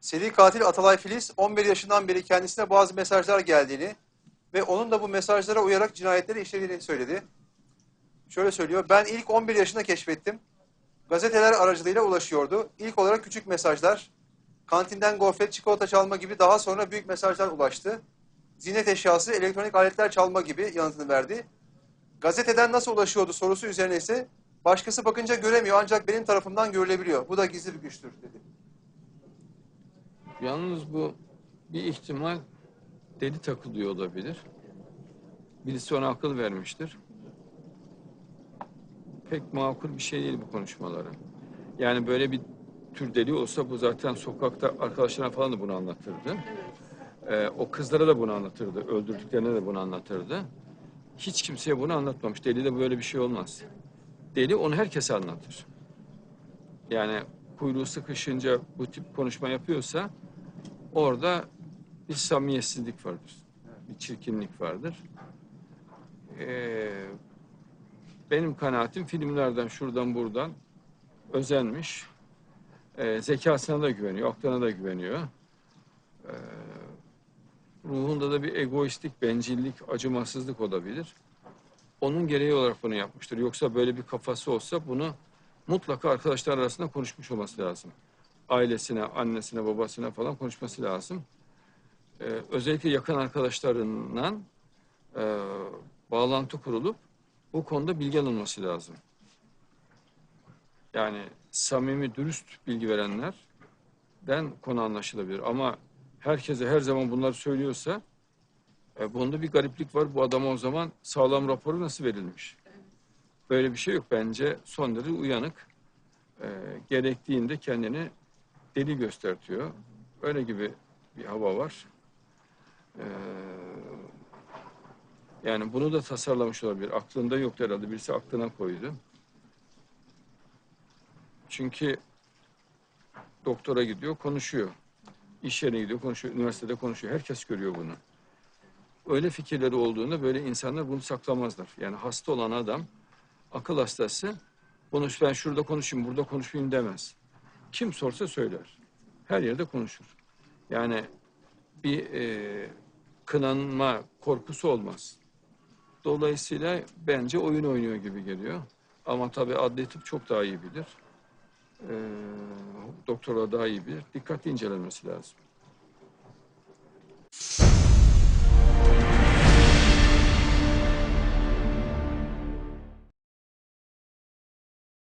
Seri katil Atalay Filiz 11 yaşından beri kendisine bazı mesajlar geldiğini ve onun da bu mesajlara uyarak cinayetleri işlediğini söyledi. Şöyle söylüyor. Ben ilk 11 yaşında keşfettim. Gazeteler aracılığıyla ulaşıyordu. İlk olarak küçük mesajlar, kantinden gofret, çikolata çalma gibi daha sonra büyük mesajlar ulaştı. Zinet eşyası, elektronik aletler çalma gibi yanıtını verdi. Gazeteden nasıl ulaşıyordu sorusu üzerine ise başkası bakınca göremiyor ancak benim tarafımdan görülebiliyor. Bu da gizli bir güçtür dedi. Yalnız bu bir ihtimal deli takılıyor olabilir. Birisi ona akıl vermiştir. Pek makul bir şey değil bu konuşmaları. Yani böyle bir tür deli olsa bu zaten sokakta arkadaşlarına falan da bunu anlatırdı. Ee, o kızlara da bunu anlatırdı. Öldürdüklerine de bunu anlatırdı. Hiç kimseye bunu anlatmamış. Deli de böyle bir şey olmaz. Deli onu herkese anlatır. Yani kuyruğu sıkışınca bu tip konuşma yapıyorsa orada bir samimiyetsizlik vardır. Bir çirkinlik vardır. Ee, benim kanaatim filmlerden şuradan buradan özenmiş. Ee, zekasına da güveniyor, aklına da güveniyor. Ee, ruhunda da bir egoistlik, bencillik, acımasızlık olabilir. Onun gereği olarak bunu yapmıştır. Yoksa böyle bir kafası olsa bunu mutlaka arkadaşlar arasında konuşmuş olması lazım ailesine, annesine, babasına falan konuşması lazım. Ee, özellikle yakın arkadaşlarından e, bağlantı kurulup bu konuda bilgi alınması lazım. Yani samimi, dürüst bilgi verenlerden konu anlaşılabilir. Ama herkese her zaman bunları söylüyorsa e, bunda bir gariplik var. Bu adama o zaman sağlam raporu nasıl verilmiş? Böyle bir şey yok. Bence son derece uyanık. E, gerektiğinde kendini deli göstertiyor. Öyle gibi bir hava var. Ee, yani bunu da tasarlamış olabilir. Aklında yoktu herhalde. Birisi aklına koydu. Çünkü doktora gidiyor, konuşuyor. İş yerine gidiyor, konuşuyor. Üniversitede konuşuyor. Herkes görüyor bunu. Öyle fikirleri olduğunda böyle insanlar bunu saklamazlar. Yani hasta olan adam, akıl hastası, bunu ben şurada konuşayım, burada konuşmayayım demez. Kim sorsa söyler. Her yerde konuşur. Yani bir e, kınanma korkusu olmaz. Dolayısıyla bence oyun oynuyor gibi geliyor. Ama tabii adli tıp çok daha iyi bilir. E, doktora daha iyi bilir. Dikkatli incelenmesi lazım.